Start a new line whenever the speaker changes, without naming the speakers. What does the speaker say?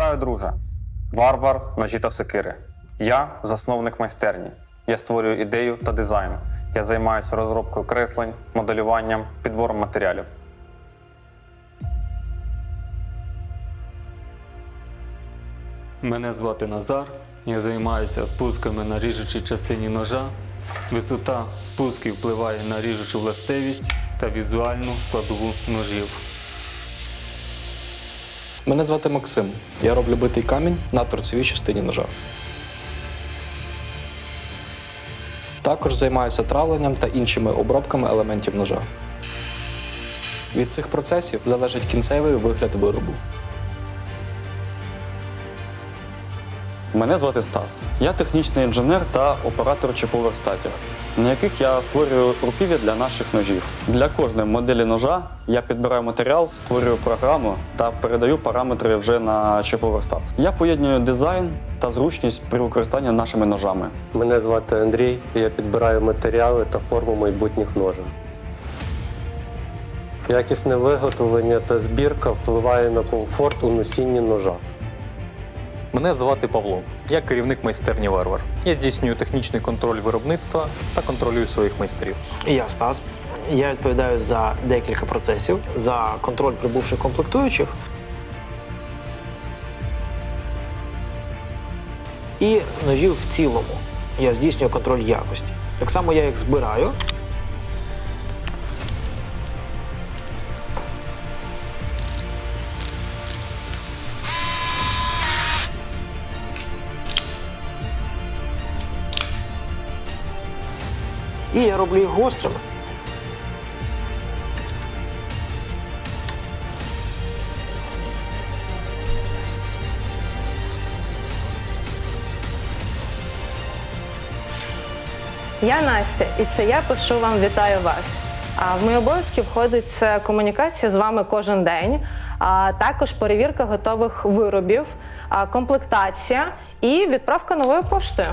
Вітаю, друже! Варвар, ножі та секири. Я засновник майстерні. Я створюю ідею та дизайн. Я займаюся розробкою креслень, моделюванням, підбором матеріалів.
Мене звати Назар. Я займаюся спусками на ріжучій частині ножа. Висота спусків впливає на ріжучу властивість та візуальну складову ножів.
Мене звати Максим. Я роблю битий камінь на торцевій частині ножа. Також займаюся травленням та іншими обробками елементів ножа. Від цих процесів залежить кінцевий вигляд виробу.
Мене звати Стас. Я технічний інженер та оператор чіпових статів, на яких я створюю руків'я для наших ножів. Для кожної моделі ножа я підбираю матеріал, створюю програму та передаю параметри вже на чіповий стат. Я поєдную дизайн та зручність при використанні нашими ножами.
Мене звати Андрій, я підбираю матеріали та форму майбутніх ножів. Якісне виготовлення та збірка впливає на комфорт у носінні ножа.
Мене звати Павло. Я керівник майстерні Варвар. Я здійснюю технічний контроль виробництва та контролюю своїх майстрів.
Я Стас. Я відповідаю за декілька процесів, за контроль прибувших комплектуючих. І ножів в цілому. Я здійснюю контроль якості. Так само я їх збираю. І я роблю їх гострими.
Я Настя, і це я пишу вам вітаю вас. А в мої обов'язки входить комунікація з вами кожен день, а також перевірка готових виробів, комплектація і відправка новою поштою.